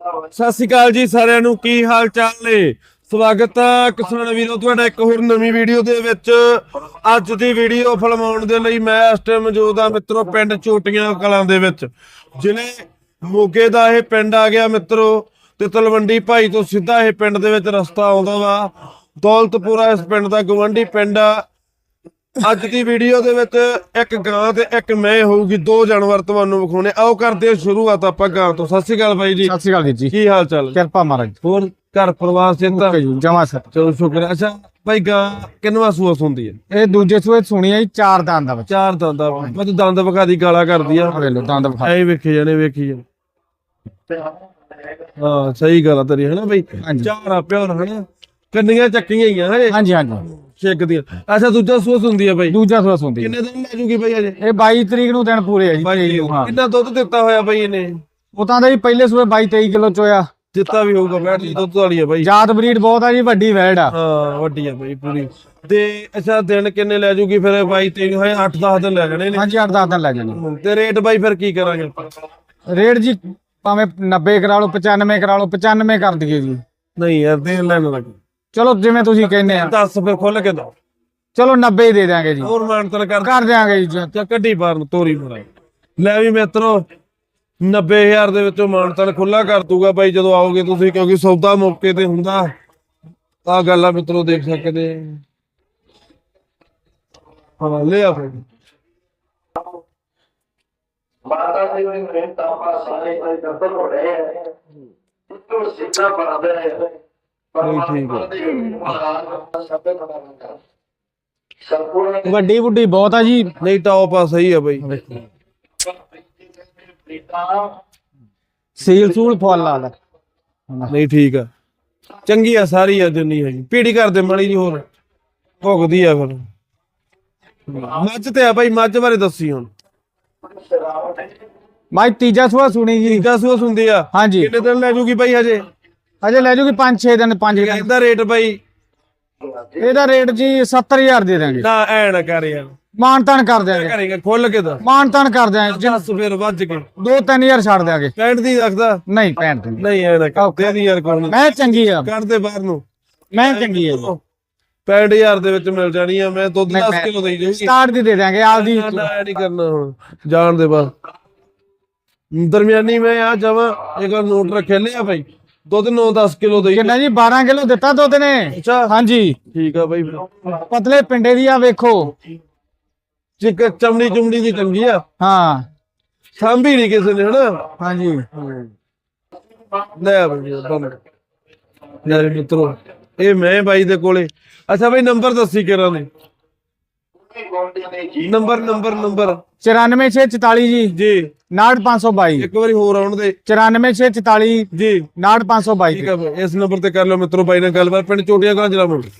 ਸਤਿ ਸ਼੍ਰੀ ਅਕਾਲ ਜੀ ਸਾਰਿਆਂ ਨੂੰ, ਕੀ ਹਾਲ ਚਾਲ ਨੇ? ਸਵਾਗਤ ਹੈ ਕਿਸਾਨ ਵੀਰੋ, ਤੁਹਾਡਾ ਇੱਕ ਹੋਰ ਨਵੀਂ ਵੀਡੀਓ ਦੇ ਵਿੱਚ। ਅੱਜ ਦੀ ਵੀਡੀਓ ਫਿਲਮਾਉਣ ਦੇ ਲਈ ਮੈਂ ਇਸ ਟਾਈਮ ਮੌਜੂਦ ਆ ਮਿੱਤਰੋ, ਪਿੰਡ ਚੋਟੀਆਂ ਕਲਾਂ ਦੇ ਵਿੱਚ। ਜ਼ਿਲ੍ਹੇ ਮੋਗੇ ਦਾ ਇਹ ਪਿੰਡ ਆ ਗਿਆ ਮਿੱਤਰੋ, ਤੇ ਤਲਵੰਡੀ ਭਾਈ ਤੋਂ ਸਿੱਧਾ ਇਹ ਪਿੰਡ ਦੇ ਵਿੱਚ ਰਸਤਾ ਆਉਂਦਾ ਵਾ। ਦੌਲਤਪੁਰਾ ਇਸ ਪਿੰਡ ਦਾ ਗਵੰਡੀ ਪਿੰਡ ਆ। ਅੱਜ ਦੀ ਵੀਡੀਓ ਦੇ ਵਿੱਚ ਇੱਕ ਗਾਂ ਤੇ ਇੱਕ ਮੈਂ ਹੋਊਗੀ ਦੋ ਜਾਨਵਰ ਤੁਹਾਨੂੰ ਵਿਖਾਉਣੇ। ਆਓ ਕਰਦੇ ਹਾਂ ਸ਼ੁਰੂਆਤ ਆਪਾਂ ਗਾਂ ਤੋਂ। ਸਤਿ ਸ਼੍ਰੀ ਅਕਾਲ ਬਾਈ ਜੀ। ਸਤਿ ਸ਼੍ਰੀ ਅਕਾਲ ਵੀਰ ਜੀ। ਕੀ ਹਾਲ ਚਾਲ? ਕਿਰਪਾ ਮਹਾਰਾਜ। ਹੋਰ ਘਰ ਪਰਿਵਾਰ ਸਿੰਦਾ ਜਮਾ ਸਰ। ਚਲੋ ਸ਼ੁਕਰ ਹੈ। ਅੱਛਾ ਭਾਈ ਗਾਂ ਕਿੰਨਵਾ ਸੂਆ ਸੁੰਦੀ ਹੈ? ਇਹ ਦੂਜੇ ਸੂਏ ਸੁਣੀ ਆ ਜੀ ਚਾਰ ਦੰਦ ਦਾ ਬੱਚਾ ਚਾਰ ਦੰਦਾਂ ਮੈਂ ਤਾਂ ਦੰਦ ਵਗਾ ਦੀ ਗਾਲਾਂ ਕਰਦੀ ਆ। ਆ ਵੇਖ ਲਓ ਦੰਦ ਵਿਖਾ। ਐ ਵੇਖੀ ਜਾਣੇ ਵੇਖੀ ਜਾਣੇ। ਹਾਂ ਸਹੀ ਗੱਲ ਆ ਤੇਰੀ ਹੈ ਨਾ ਬਈ? ਹਾਂਜੀ। ਚਾਰ ਆ ਪਿਓਰ ਹਨਾ? ਕੰਨੀਆਂ ਚੱਕੀਆਂ ਹੀ ਆ ਹਜੇ। ਹਾਂਜੀ ਹਾਂਜੀ। ਛਿੱਕ ਦੀਆਂ। ਅੱਛਾ ਦੂਜਾ ਸੂਆ ਸੁੰਦੀ ਆ ਬਾਈ। ਦੂਜਾ ਸੂਆ ਸੁਣਦੀ ਕਿੰਨੇ ਦਿਨ ਲੈ ਜੂਗੀ ਬਾਈ ਅਜੇ ਇਹ 22 ਤਰੀਕ ਨੂੰ ਦਿਨ ਪੂਰੇ ਆ ਜੀ 23 ਨੂੰ ਹਾਂ। ਕਿੰਨਾ ਦੁੱਧ ਦਿੱਤਾ ਹੋਇਆ ਬਾਈ ਇਹਨੇ? ਉਹ ਤਾਂ ਦਾ ਜੀ ਪਹਿਲੇ ਸੂਏ 22 23 ਕਿਲੋ ਚੋਇਆ ਦਿੱਤਾ ਵੀ ਹੋਊਗਾ ਬੈਠ ਦੁੱਧ ਵਾਲੀ ਆ ਬਾਈ। ਜਾਤ ਬਰੀਡ ਬਹੁਤ ਆ ਜੀ ਵੱਡੀ ਵੈੜ ਆ। ਹਾਂ ਵੱਡੀ ਆ ਬਾਈ ਪੂਰੀ। ਤੇ ਅੱਛਾ ਦਿਨ ਕਿੰਨੇ ਲੈ ਜੂਗੀ ਫਿਰ ਬਾਈ ਤੇ ਹੋਏ 8-10 ਦਿਨ ਲੈ ਜਾਣੇ ਨੇ। ਹਾਂਜੀ 8-10 ਦਿਨ ਲੈ ਜਾਣੇ। ਤੇ ਰੇਟ ਬਾਈ ਫਿਰ ਕੀ ਕਰਾਂਗੇ ਰੇਟ ਜੀ ਭਾਵੇਂ 90 ਕਰਾ ਲਓ 95 ਕਰਾ ਲਓ 95 ਕਰ ਦਈਏ ਜੀ। ਨਹੀਂ ਯਾਰ ਦੇਣ ਲੈਣ ਲੱਗ। ਚਲੋ ਜਿਵੇਂ ਤੁਸੀਂ ਕਹਿੰਦੇ ਆ। 10 ਫਿਰ ਖੁੱਲ ਕੇ ਦੋ। ਚਲੋ 90 ਹੀ ਦੇ ਦਿਆਂਗੇ ਜੀ। ਹੋਰ ਮਾਨਤਨ ਕਰ। ਕਰ ਦਿਆਂਗੇ ਜੀ ਚਾ ਕੱਢੀ ਬਾਹਰ ਨੂੰ ਤੋਰੀ ਮਰਾ ਲੈ ਵੀ ਮਿੱਤਰੋ 90000 ਦੇ ਵਿੱਚੋਂ ਮਾਨਤਨ ਖੁੱਲਾ ਕਰ ਦੂਗਾ ਬਾਈ ਜਦੋਂ ਆਓਗੇ ਤੁਸੀਂ ਕਿਉਂਕਿ ਸੌਦਾ ਮੌਕੇ ਤੇ ਹੁੰਦਾ। ਆ ਗੱਲ ਆ ਮਿੱਤਰੋ ਦੇਖ ਸਕਦੇ ਹਾਂ ਲੈ ਆ ਫਿਰ। ਮਾਤਾ ਦੇ ਮੇਰੇ ਤਾਪਾ ਸਾਰੇ ਕੋਈ ਦਰਦ ਹੋ ਰਹੇ ਹੈ ਇਤੋਂ ਸਿੱਧਾ ਬਣਾਦੇ ਹੈ ਸੰਪੂਰਨ ਵੱਡੀ ਬੁੱਢੀ ਬਹੁਤ ਆ ਜੀ। ਨਹੀਂ ਟੌਪ ਆ ਸਹੀ ਆ ਬਾਈ। ਸੀਲ ਸੂਲ ਫੁੱਲ ਆ ਲੈ। ਨਹੀਂ ਠੀਕ ਆ। ਚੰਗੀ ਆ ਸਾਰੀ ਆ ਜਿੰਨੀ ਹੈਗੀ। ਪੀੜੀ ਕਰਦੇ ਮੜੀ ਜੀ ਹੋਰ। ਭੁਗਦੀ ਆ ਫਿਰ। ਮੱਝ ਤੇ ਆ ਬਾਈ ਮੱਝ ਬਾਰੇ ਦੱਸੀ ਹੁਣ। ਮਾਈ ਤੀਜਾ ਸੂਆ ਸੁਣੀ ਜੀ। ਤੀਜਾ ਸੂਸ ਹੁੰਦੀ ਆ। ਹਾਂਜੀ। ਕਿੰਨੇ ਦਿਨ ਲੈ ਜੂਗੀ ਬਾਈ ਹਜੇ? ਅਜੇ ਲੈ ਜੂਗੀ 5-6 ਦਿਨ 5 ਦਿਨ। ਇਹਦਾ ਰੇਟ ਬਾਈ? ਇਹਦਾ ਰੇਟ ਜੀ 70000 ਦੇ ਦਾਂਗੇ ਨਾ ਐ ਨਾ ਕਰ ਯਾਰ। ਮਾਨਤਾਨ ਕਰ ਦਿਆਂਗੇ। ਕਰੇਗਾ ਖੁੱਲ ਕੇ ਦਾ ਮਾਨਤਾਨ ਕਰ ਦਿਆਂਗੇ। ਜੱਸ ਫਿਰ ਵੱਜ ਕੇ। 2-3000 ਛੱਡ ਦਿਆਂਗੇ। ਪੈਂਟ ਦੀ ਰੱਖਦਾ? ਨਹੀਂ ਪੈਂਟ ਨਹੀਂ। ਨਹੀਂ ਐ ਨਾ ਕਰ। ਦੇ ਦੀ ਯਾਰ ਕੋਣ ਮੈਂ ਚੰਗੀ ਆ। ਕੱਢ ਦੇ ਬਾਹਰ ਨੂੰ। ਮੈਂ ਚੰਗੀ ਆ ਜੀ। 65000 ਦੇ ਵਿੱਚ ਮਿਲ ਜਾਣੀ ਆ। ਮੈਂ ਦੁੱਧ ਨਹੀਂ, 10 ਮੈਂ- ਕਿਲੋ ਦੇਈ ਜਾਊਗੀ। ਸਟਾਰਟ ਦੀ ਦੇ ਦਿਆਂਗੇ ਆਪਦੀ ਨਾ ਨਾ ਐ ਨਹੀਂ ਕਰਨਾ ਹੁਣ। ਜਾਣ ਦੇ ਬਾਅਦ। ਦਰਮਿਆਨੀ ਮੈਂ ਆ ਜਾਵਾਂ। ਗੱਲ ਨੋਟ ਰੱਖੇ ਲਿਆ ਭਾਈ ਦੁੱਧ 9-10 ਕਿਲੋ ਦੇਈ ਕਿੰਨਾ ਜੀ? 12 ਕਿਲੋ ਦਿੱਤਾ ਦੁੱਧ ਨੇ। ਅੱਛਾ। ਹਾਂਜੀ। ਠੀਕ ਆ ਬਾਈ। ਪਤਲੇ ਪਿੰਡੇ ਦੀ ਆ ਵੇਖੋ। ਚਿੱਕ ਚਮੜੀ ਚੁੰਮੜੀ ਦੀ ਚੰਗੀ ਆ। ਹਾਂ। ਸਾਂਭੀ ਨਹੀਂ ਕਿਸੇ ਨੇ ਹਨਾ? ਹਾਂਜੀ। ਲੈ ਬਈ ਬੰਦ। ਲੈ ਮਿੱਤਰੋ ਇਹ ਮੈਂ ਬਾਈ ਦੇ ਕੋਲੇ। ਅੱਛਾ ਬਾਈ ਨੰਬਰ ਦੱਸੀ ਕਿਰਾਂ ਨੇ? Number number number. 94644 ਜੀ। ਜੀ। 90522 ਇੱਕ ਵਾਰੀ ਹੋਰ ਆਉਣ ਦੇ। 94644 ਜੀ। 90522 ਠੀਕ ਬਾਈ ਇਸ ਨੰਬਰ ਤੇ ਕਰ ਲਓ ਮਿੱਤਰੋ ਬਾਈ ਨਾਲ ਗੱਲਬਾਤ। ਪਿੰਡ ਚੋਟੀਆਂ ਗਾਂ ਜ਼ਿਲ੍ਹਾ ਮੁੰਡੇ